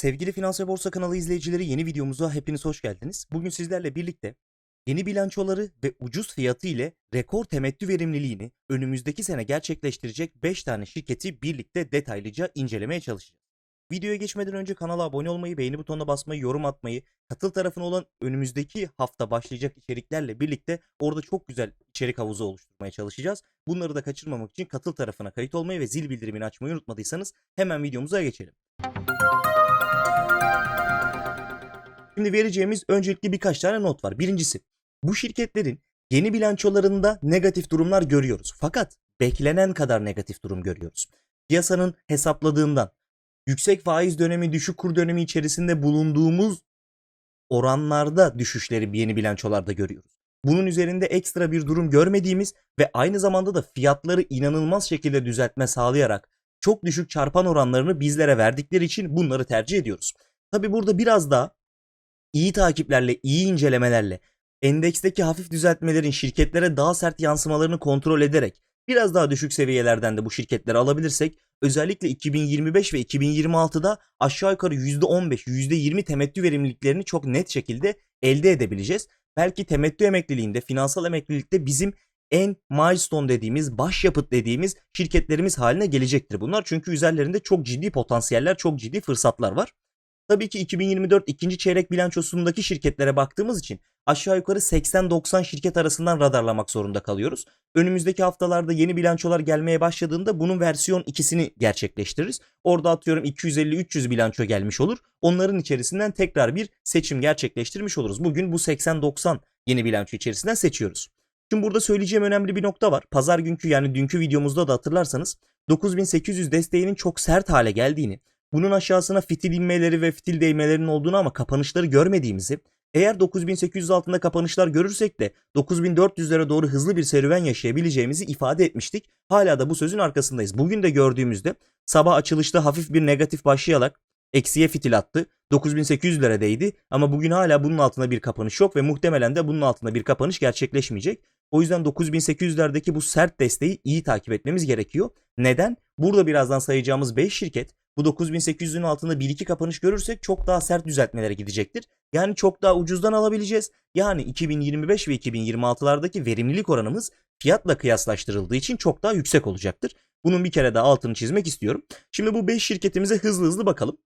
Sevgili Finans ve Borsa kanalı izleyicileri yeni videomuza hepiniz hoş geldiniz. Bugün sizlerle birlikte yeni bilançoları ve ucuz fiyatı ile rekor temettü verimliliğini önümüzdeki sene gerçekleştirecek 5 tane şirketi birlikte detaylıca incelemeye çalışacağız. Videoya geçmeden önce kanala abone olmayı, beğeni butonuna basmayı, yorum atmayı, katıl tarafına olan önümüzdeki hafta başlayacak içeriklerle birlikte orada çok güzel içerik havuzu oluşturmaya çalışacağız. Bunları da kaçırmamak için katıl tarafına kayıt olmayı ve zil bildirimini açmayı unutmadıysanız hemen videomuza geçelim. Şimdi vereceğimiz öncelikli birkaç tane not var. Birincisi, bu şirketlerin yeni bilançolarında negatif durumlar görüyoruz. Fakat beklenen kadar negatif durum görüyoruz. Piyasanın hesapladığından, yüksek faiz dönemi, düşük kur dönemi içerisinde bulunduğumuz oranlarda düşüşleri yeni bilançolarda görüyoruz. Bunun üzerinde ekstra bir durum görmediğimiz ve aynı zamanda da fiyatları inanılmaz şekilde düzeltme sağlayarak çok düşük çarpan oranlarını bizlere verdikleri için bunları tercih ediyoruz. Tabi burada biraz daha iyi takiplerle, iyi incelemelerle, endeksteki hafif düzeltmelerin şirketlere daha sert yansımalarını kontrol ederek biraz daha düşük seviyelerden de bu şirketleri alabilirsek özellikle 2025 ve 2026'da aşağı yukarı %15, %20 temettü verimliliklerini çok net şekilde elde edebileceğiz. Belki temettü emekliliğinde, finansal emeklilikte bizim en milestone dediğimiz, başyapıt dediğimiz şirketlerimiz haline gelecektir bunlar. Çünkü üzerlerinde çok ciddi potansiyeller, çok ciddi fırsatlar var. Tabii ki 2024 ikinci çeyrek bilançosundaki şirketlere baktığımız için aşağı yukarı 80-90 şirket arasından radarlamak zorunda kalıyoruz. Önümüzdeki haftalarda yeni bilançolar gelmeye başladığında bunun versiyon ikisini gerçekleştiririz. Orada atıyorum 250-300 bilanço gelmiş olur. Onların içerisinden tekrar bir seçim gerçekleştirmiş oluruz. Bugün bu 80-90 yeni bilanço içerisinden seçiyoruz. Şimdi burada söyleyeceğim önemli bir nokta var. Pazar günkü yani dünkü videomuzda da hatırlarsanız 9800 desteğinin çok sert hale geldiğini, bunun aşağısına fitil inmeleri ve fitil değmelerinin olduğunu ama kapanışları görmediğimizi, eğer 9800 altında kapanışlar görürsek de 9400'lere doğru hızlı bir serüven yaşayabileceğimizi ifade etmiştik. Hala da bu sözün arkasındayız. Bugün de gördüğümüzde sabah açılışta hafif bir negatif başlayarak eksiye fitil attı. 9800'lere değdi ama bugün hala bunun altında bir kapanış yok ve muhtemelen de bunun altında bir kapanış gerçekleşmeyecek. O yüzden 9800'lerdeki bu sert desteği iyi takip etmemiz gerekiyor. Neden? Burada birazdan sayacağımız 5 şirket bu 9800'ün altında 1-2 kapanış görürsek çok daha sert düzeltmelere gidecektir. Yani çok daha ucuzdan alabileceğiz. Yani 2025 ve 2026'lardaki verimlilik oranımız fiyatla kıyaslaştırıldığı için çok daha yüksek olacaktır. Bunun bir kere daha altını çizmek istiyorum. Şimdi bu 5 şirketimize hızlı hızlı bakalım.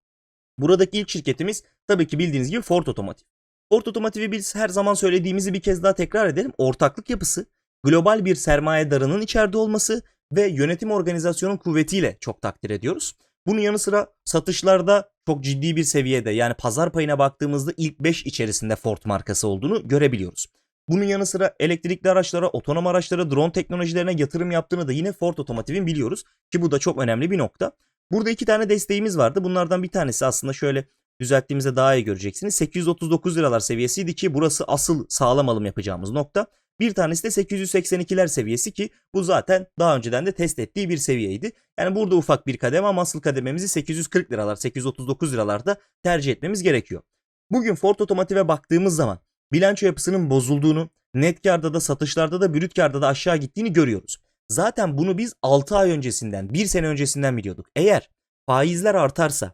Buradaki ilk şirketimiz tabii ki bildiğiniz gibi Ford Otomotiv. Ford Otomotiv'i biz her zaman söylediğimizi bir kez daha tekrar edelim. Ortaklık yapısı, global bir sermayedarının içeride olması ve yönetim organizasyonun kuvvetiyle çok takdir ediyoruz. Bunun yanı sıra satışlarda çok ciddi bir seviyede yani pazar payına baktığımızda ilk 5 içerisinde Ford markası olduğunu görebiliyoruz. Bunun yanı sıra elektrikli araçlara, otonom araçlara, drone teknolojilerine yatırım yaptığını da yine Ford Otomotiv'in biliyoruz ki bu da çok önemli bir nokta. Burada iki tane desteğimiz vardı. Bunlardan bir tanesi aslında şöyle düzelttiğimizde daha iyi göreceksiniz. 839 liralar seviyesiydi ki burası asıl sağlam alım yapacağımız nokta. Bir tanesi de 882'ler seviyesi ki bu zaten daha önceden de test ettiği bir seviyeydi. Yani burada ufak bir kademe ama asıl kadememizi 840 liralar, 839 liralarda tercih etmemiz gerekiyor. Bugün Ford Otomotiv'e baktığımız zaman bilanço yapısının bozulduğunu, net karda da satışlarda da brüt karda da aşağı gittiğini görüyoruz. Zaten bunu biz 6 ay öncesinden, 1 sene öncesinden biliyorduk. Eğer faizler artarsa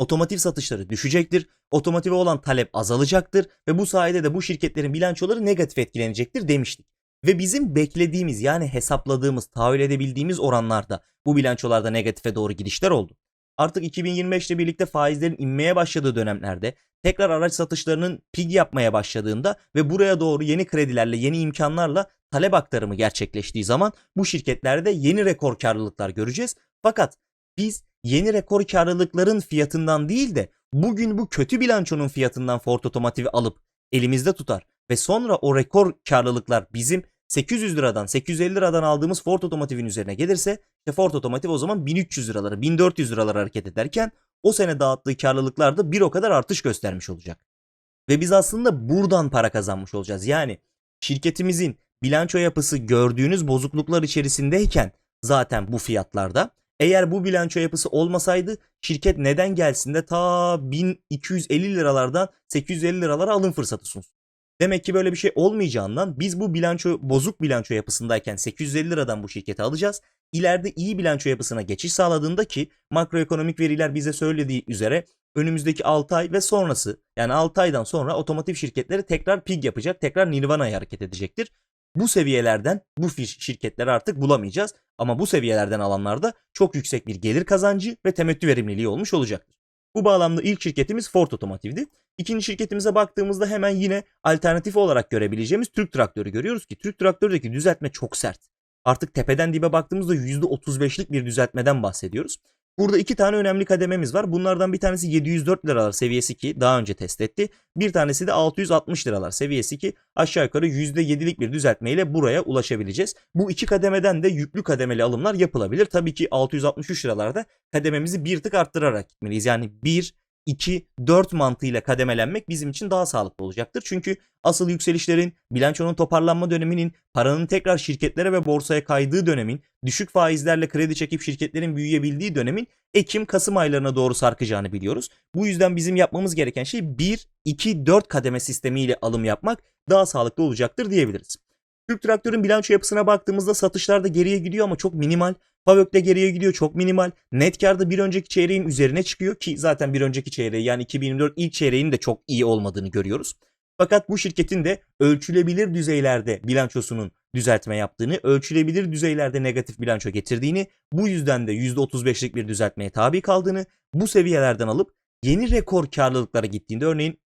otomotiv satışları düşecektir, otomotive olan talep azalacaktır ve bu sayede de bu şirketlerin bilançoları negatif etkilenecektir demiştik. Ve bizim beklediğimiz yani hesapladığımız, tahayyül edebildiğimiz oranlarda bu bilançolarda negatife doğru gidişler oldu. Artık 2025 ile birlikte faizlerin inmeye başladığı dönemlerde tekrar araç satışlarının pig yapmaya başladığında ve buraya doğru yeni kredilerle, yeni imkanlarla talep aktarımı gerçekleştiği zaman bu şirketlerde yeni rekor karlılıklar göreceğiz. Fakat biz yeni rekor karlılıkların fiyatından değil de bugün bu kötü bilançonun fiyatından Ford Otomotiv'i alıp elimizde tutar ve sonra o rekor karlılıklar bizim 800 liradan 850 liradan aldığımız Ford Otomotiv'in üzerine gelirse işte Ford Otomotiv o zaman 1300 liralara 1400 liralara hareket ederken o sene dağıttığı karlılıklar da bir o kadar artış göstermiş olacak. Ve biz aslında buradan para kazanmış olacağız. Yani şirketimizin bilanço yapısı gördüğünüz bozukluklar içerisindeyken zaten bu fiyatlarda eğer bu bilanço yapısı olmasaydı şirket neden gelsin de ta 1250 liralardan 850 liralara alım fırsatı sunsun. Demek ki böyle bir şey olmayacağından biz bu bilanço bozuk bilanço yapısındayken 850 liradan bu şirketi alacağız. İleride iyi bilanço yapısına geçiş sağladığında ki makroekonomik veriler bize söylediği üzere önümüzdeki 6 ay ve sonrası yani 6 aydan sonra otomotiv şirketleri tekrar pig yapacak, tekrar Nirvana'ya hareket edecektir. Bu seviyelerden bu şirketleri artık bulamayacağız ama bu seviyelerden alanlarda çok yüksek bir gelir kazancı ve temettü verimliliği olmuş olacaktır. Bu bağlamda ilk şirketimiz Ford Otomotiv'di. İkinci şirketimize baktığımızda hemen yine alternatif olarak görebileceğimiz Türk Traktörü görüyoruz ki Türk Traktör'deki düzeltme çok sert. Artık tepeden dibe baktığımızda %35'lik bir düzeltmeden bahsediyoruz. Burada iki tane önemli kadememiz var. Bunlardan bir tanesi 704 liralar seviyesi ki daha önce test etti. Bir tanesi de 660 liralar seviyesi ki aşağı yukarı %7'lik bir düzeltmeyle buraya ulaşabileceğiz. Bu iki kademeden de yüklü kademeli alımlar yapılabilir. Tabii ki 663 liralarda kadememizi bir tık arttırarak gitmeliyiz. Yani 1, 2, 4 mantığıyla kademelenmek bizim için daha sağlıklı olacaktır. Çünkü asıl yükselişlerin, bilançonun toparlanma döneminin, paranın tekrar şirketlere ve borsaya kaydığı dönemin, düşük faizlerle kredi çekip şirketlerin büyüyebildiği dönemin Ekim-Kasım aylarına doğru sarkacağını biliyoruz. Bu yüzden bizim yapmamız gereken şey 1, 2, 4 kademe sistemiyle alım yapmak daha sağlıklı olacaktır diyebiliriz. Türk Traktör'ün bilanço yapısına baktığımızda satışlar da geriye gidiyor ama çok minimal. Favök de geriye gidiyor çok minimal. Net karda bir önceki çeyreğin üzerine çıkıyor ki zaten bir önceki çeyreği yani 2024 ilk çeyreğinin de çok iyi olmadığını görüyoruz. Fakat bu şirketin de ölçülebilir düzeylerde bilançosunun düzeltme yaptığını, ölçülebilir düzeylerde negatif bilanço getirdiğini, bu yüzden de %35'lik bir düzeltmeye tabi kaldığını, bu seviyelerden alıp yeni rekor karlılıklara gittiğinde örneğin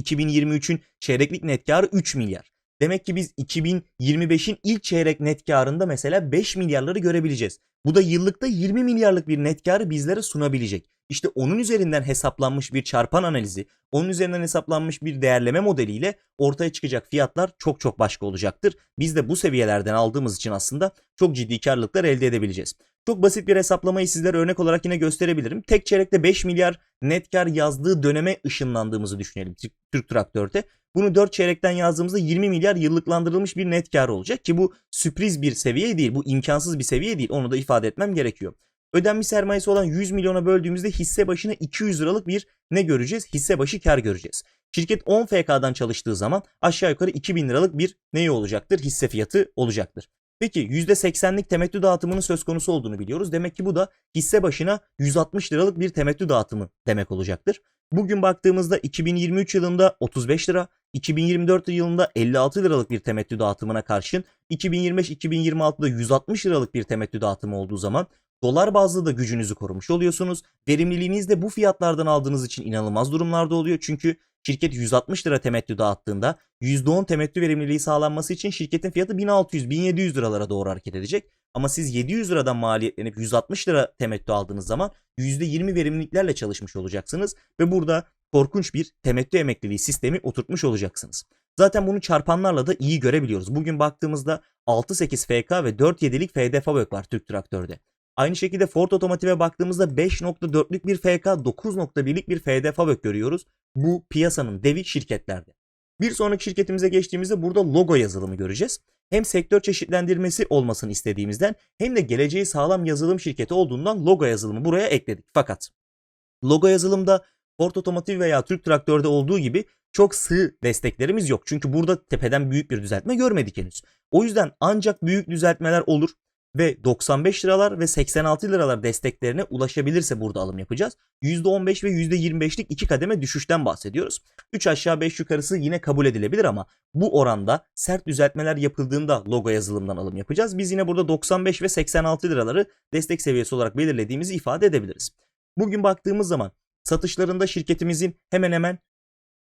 2023'ün çeyreklik net karı 3 milyar. Demek ki biz 2025'in ilk çeyrek net karında mesela 5 milyarları görebileceğiz. Bu da yıllıkta 20 milyarlık bir net karı bizlere sunabilecek. İşte onun üzerinden hesaplanmış bir çarpan analizi, onun üzerinden hesaplanmış bir değerleme modeliyle ortaya çıkacak fiyatlar çok çok başka olacaktır. Biz de bu seviyelerden aldığımız için aslında çok ciddi karlılıklar elde edebileceğiz. Çok basit bir hesaplamayı sizlere örnek olarak yine gösterebilirim. Tek çeyrekte 5 milyar net kar yazdığı döneme ışınlandığımızı düşünelim Türk- Traktör'de. Bunu 4 çeyrekten yazdığımızda 20 milyar yıllıklandırılmış bir net kar olacak ki bu sürpriz bir seviye değil. Bu imkansız bir seviye değil. Onu da ifade etmem gerekiyor. Ödenmiş sermayesi olan 100 milyona böldüğümüzde hisse başına 200 liralık bir ne göreceğiz? Hisse başı kar göreceğiz. Şirket 10 FK'dan çalıştığı zaman aşağı yukarı 2000 liralık bir neyi olacaktır? Hisse fiyatı olacaktır. Peki %80'lik temettü dağıtımının söz konusu olduğunu biliyoruz. Demek ki bu da hisse başına 160 liralık bir temettü dağıtımı demek olacaktır. Bugün baktığımızda 2023 yılında 35 lira, 2024 yılında 56 liralık bir temettü dağıtımına karşın 2025-2026'da 160 liralık bir temettü dağıtımı olduğu zaman dolar bazlı da gücünüzü korumuş oluyorsunuz. Verimliliğiniz de bu fiyatlardan aldığınız için inanılmaz durumlarda oluyor. Çünkü şirket 160 lira temettü dağıttığında %10 temettü verimliliği sağlanması için şirketin fiyatı 1600-1700 liralara doğru hareket edecek. Ama siz 700 liradan maliyetlenip 160 lira temettü aldığınız zaman %20 verimliliklerle çalışmış olacaksınız ve burada korkunç bir temettü emekliliği sistemi oturtmuş olacaksınız. Zaten bunu çarpanlarla da iyi görebiliyoruz. Bugün baktığımızda 6.8 FK ve 4.7'lik FD Fabök var Türk Traktör'de. Aynı şekilde Ford Otomotiv'e baktığımızda 5.4'lük bir FK, 9.1'lik bir FD Fabök görüyoruz. Bu piyasanın devi şirketlerde. Bir sonraki şirketimize geçtiğimizde burada logo yazılımı göreceğiz. Hem sektör çeşitlendirmesi olmasını istediğimizden hem de geleceği sağlam yazılım şirketi olduğundan logo yazılımı buraya ekledik. Fakat logo yazılımda Ford Otomotiv veya Türk Traktör'de olduğu gibi çok sığ desteklerimiz yok. Çünkü burada tepeden büyük bir düzeltme görmedik henüz. O yüzden ancak büyük düzeltmeler olur ve 95 liralar ve 86 liralar desteklerine ulaşabilirse burada alım yapacağız. %15 ve %25'lik iki kademe düşüşten bahsediyoruz. 3 aşağı 5 yukarısı yine kabul edilebilir ama bu oranda sert düzeltmeler yapıldığında logo yazılımdan alım yapacağız. Biz yine burada 95 ve 86 liraları destek seviyesi olarak belirlediğimizi ifade edebiliriz. Bugün baktığımız zaman satışlarında şirketimizin hemen hemen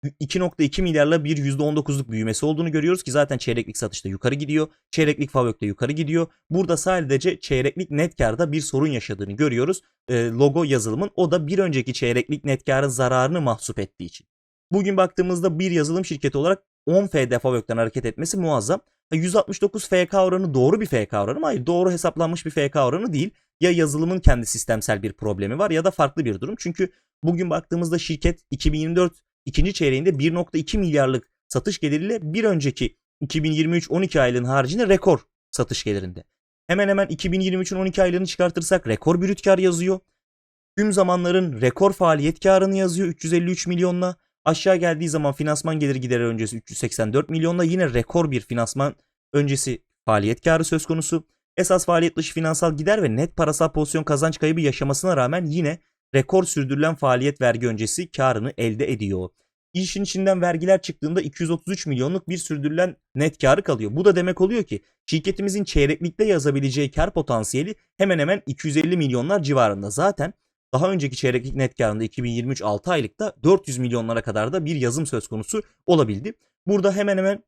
2.2 milyarla bir %19'luk büyümesi olduğunu görüyoruz ki zaten çeyreklik satışta yukarı gidiyor. Çeyreklik favökte yukarı gidiyor. Burada sadece çeyreklik net karda bir sorun yaşadığını görüyoruz. E, logo yazılımın o da bir önceki çeyreklik net karın zararını mahsup ettiği için. Bugün baktığımızda bir yazılım şirketi olarak 10 FD favökten hareket etmesi muazzam. 169 FK oranı doğru bir FK oranı mı? Hayır doğru hesaplanmış bir FK oranı değil. Ya yazılımın kendi sistemsel bir problemi var ya da farklı bir durum. Çünkü bugün baktığımızda şirket 2024 ikinci çeyreğinde 1.2 milyarlık satış geliriyle bir önceki 2023 12 aylığın haricinde rekor satış gelirinde. Hemen hemen 2023'ün 12 aylığını çıkartırsak rekor brüt kar yazıyor. Tüm zamanların rekor faaliyet karını yazıyor 353 milyonla. Aşağı geldiği zaman finansman gelir gideri öncesi 384 milyonla yine rekor bir finansman öncesi faaliyet karı söz konusu. Esas faaliyet dışı finansal gider ve net parasal pozisyon kazanç kaybı yaşamasına rağmen yine rekor sürdürülen faaliyet vergi öncesi karını elde ediyor. İşin içinden vergiler çıktığında 233 milyonluk bir sürdürülen net karı kalıyor. Bu da demek oluyor ki şirketimizin çeyreklikte yazabileceği kar potansiyeli hemen hemen 250 milyonlar civarında. Zaten daha önceki çeyreklik net karında 2023 6 aylıkta 400 milyonlara kadar da bir yazım söz konusu olabildi. Burada hemen hemen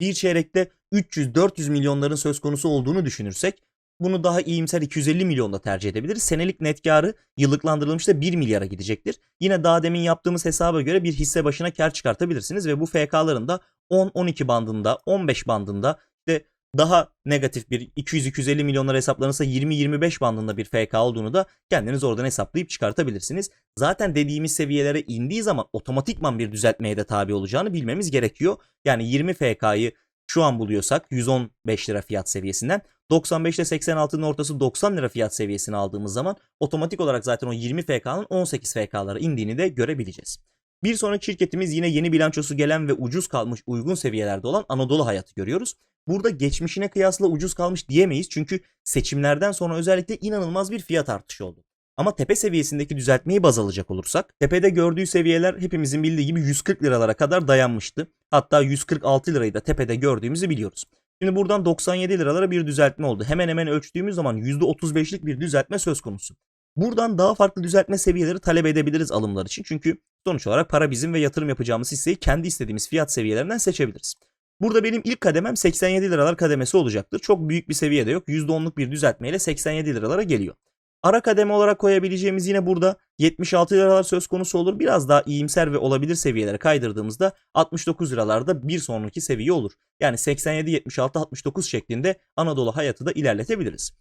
bir çeyrekte 300-400 milyonların söz konusu olduğunu düşünürsek bunu daha iyimser 250 milyonda tercih edebiliriz. Senelik net karı yıllıklandırılmış da 1 milyara gidecektir. Yine daha demin yaptığımız hesaba göre bir hisse başına kar çıkartabilirsiniz ve bu FK'ların da 10-12 bandında, 15 bandında işte daha negatif bir 200-250 milyonlar hesaplanırsa 20-25 bandında bir FK olduğunu da kendiniz oradan hesaplayıp çıkartabilirsiniz. Zaten dediğimiz seviyelere indiği zaman otomatikman bir düzeltmeye de tabi olacağını bilmemiz gerekiyor. Yani 20 FK'yı şu an buluyorsak 115 lira fiyat seviyesinden 95 ile 86'nın ortası 90 lira fiyat seviyesini aldığımız zaman otomatik olarak zaten o 20 FK'nın 18 FK'lara indiğini de görebileceğiz. Bir sonraki şirketimiz yine yeni bilançosu gelen ve ucuz kalmış uygun seviyelerde olan Anadolu Hayat'ı görüyoruz. Burada geçmişine kıyasla ucuz kalmış diyemeyiz çünkü seçimlerden sonra özellikle inanılmaz bir fiyat artışı oldu. Ama tepe seviyesindeki düzeltmeyi baz alacak olursak tepede gördüğü seviyeler hepimizin bildiği gibi 140 liralara kadar dayanmıştı. Hatta 146 lirayı da tepede gördüğümüzü biliyoruz. Şimdi buradan 97 liralara bir düzeltme oldu. Hemen hemen ölçtüğümüz zaman %35'lik bir düzeltme söz konusu. Buradan daha farklı düzeltme seviyeleri talep edebiliriz alımlar için. Çünkü sonuç olarak para bizim ve yatırım yapacağımız hisseyi kendi istediğimiz fiyat seviyelerinden seçebiliriz. Burada benim ilk kademem 87 liralar kademesi olacaktır. Çok büyük bir seviye de yok. %10'luk bir düzeltmeyle 87 liralara geliyor. Ara kademe olarak koyabileceğimiz yine burada 76 liralar söz konusu olur. Biraz daha iyimser ve olabilir seviyelere kaydırdığımızda 69 liralarda bir sonraki seviye olur. Yani 87, 76, 69 şeklinde Anadolu hayatı da ilerletebiliriz.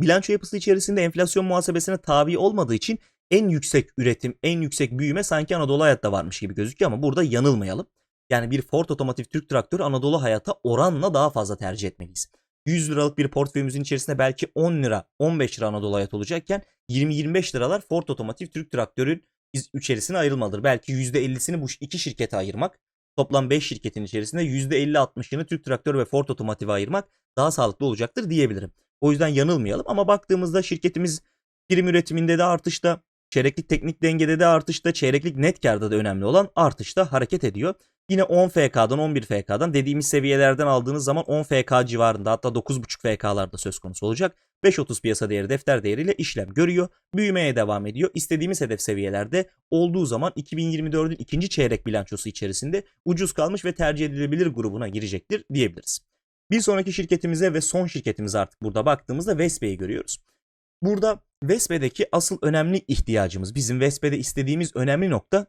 Bilanço yapısı içerisinde enflasyon muhasebesine tabi olmadığı için en yüksek üretim, en yüksek büyüme sanki Anadolu Hayat'ta varmış gibi gözüküyor ama burada yanılmayalım. Yani bir Ford Otomotiv Türk Traktörü Anadolu Hayat'a oranla daha fazla tercih etmeliyiz. 100 liralık bir portföyümüzün içerisinde belki 10 lira, 15 lira Anadolu Hayat olacakken 20-25 liralar Ford Otomotiv Türk Traktörü'nün içerisine ayrılmalıdır. Belki %50'sini bu iki şirkete ayırmak, toplam 5 şirketin içerisinde %50-60'ını Türk Traktör ve Ford Otomotiv'e ayırmak daha sağlıklı olacaktır diyebilirim. O yüzden yanılmayalım ama baktığımızda şirketimiz prim üretiminde de artışta, çeyreklik teknik dengede de artışta, çeyreklik net karda da önemli olan artışta hareket ediyor. Yine 10 FK'dan 11 FK'dan dediğimiz seviyelerden aldığınız zaman 10 FK civarında hatta 9.5 FK'larda söz konusu olacak. 5.30 piyasa değeri defter değeriyle işlem görüyor. Büyümeye devam ediyor. İstediğimiz hedef seviyelerde olduğu zaman 2024'ün ikinci çeyrek bilançosu içerisinde ucuz kalmış ve tercih edilebilir grubuna girecektir diyebiliriz. Bir sonraki şirketimize ve son şirketimize artık burada baktığımızda Vespe'yi görüyoruz. Burada Vespe'deki asıl önemli ihtiyacımız, bizim Vespe'de istediğimiz önemli nokta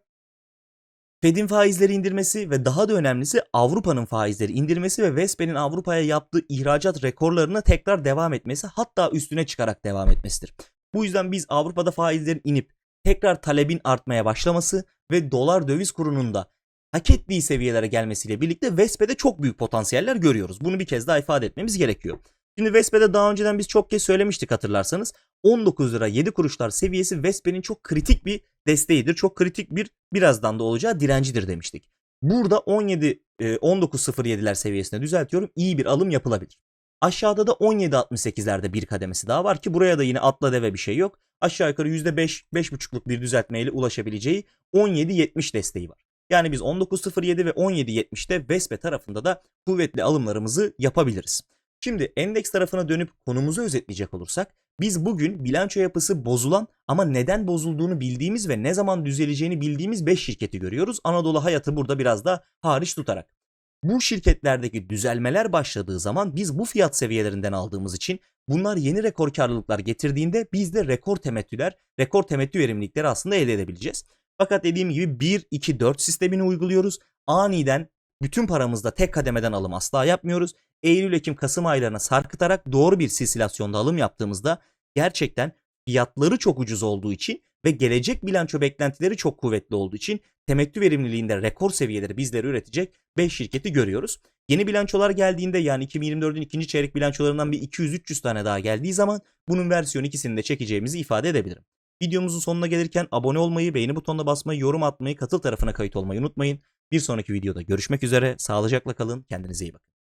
Fed'in faizleri indirmesi ve daha da önemlisi Avrupa'nın faizleri indirmesi ve Vespe'nin Avrupa'ya yaptığı ihracat rekorlarına tekrar devam etmesi hatta üstüne çıkarak devam etmesidir. Bu yüzden biz Avrupa'da faizlerin inip tekrar talebin artmaya başlaması ve dolar döviz kurunun da hak ettiği seviyelere gelmesiyle birlikte Vespe'de çok büyük potansiyeller görüyoruz. Bunu bir kez daha ifade etmemiz gerekiyor. Şimdi Vespe'de daha önceden biz çok kez söylemiştik hatırlarsanız. 19 lira 7 kuruşlar seviyesi Vespe'nin çok kritik bir desteğidir. Çok kritik bir birazdan da olacağı direncidir demiştik. Burada 17 19.07'ler seviyesine düzeltiyorum. İyi bir alım yapılabilir. Aşağıda da 17.68'lerde bir kademesi daha var ki buraya da yine atla deve bir şey yok. Aşağı yukarı %5 5.5'luk bir düzeltmeyle ulaşabileceği 17.70 desteği var. Yani biz 19.07 ve 17.70'te Vespe tarafında da kuvvetli alımlarımızı yapabiliriz. Şimdi endeks tarafına dönüp konumuzu özetleyecek olursak biz bugün bilanço yapısı bozulan ama neden bozulduğunu bildiğimiz ve ne zaman düzeleceğini bildiğimiz 5 şirketi görüyoruz. Anadolu Hayatı burada biraz da hariç tutarak. Bu şirketlerdeki düzelmeler başladığı zaman biz bu fiyat seviyelerinden aldığımız için bunlar yeni rekor karlılıklar getirdiğinde biz de rekor temettüler, rekor temettü verimlilikleri aslında elde edebileceğiz. Fakat dediğim gibi 1-2-4 sistemini uyguluyoruz. Aniden bütün paramızda tek kademeden alım asla yapmıyoruz. Eylül, Ekim, Kasım aylarına sarkıtarak doğru bir silsilasyonda alım yaptığımızda gerçekten fiyatları çok ucuz olduğu için ve gelecek bilanço beklentileri çok kuvvetli olduğu için temettü verimliliğinde rekor seviyeleri bizlere üretecek 5 şirketi görüyoruz. Yeni bilançolar geldiğinde yani 2024'ün ikinci çeyrek bilançolarından bir 200-300 tane daha geldiği zaman bunun versiyon ikisini de çekeceğimizi ifade edebilirim. Videomuzun sonuna gelirken abone olmayı, beğeni butonuna basmayı, yorum atmayı, katıl tarafına kayıt olmayı unutmayın. Bir sonraki videoda görüşmek üzere. Sağlıcakla kalın. Kendinize iyi bakın.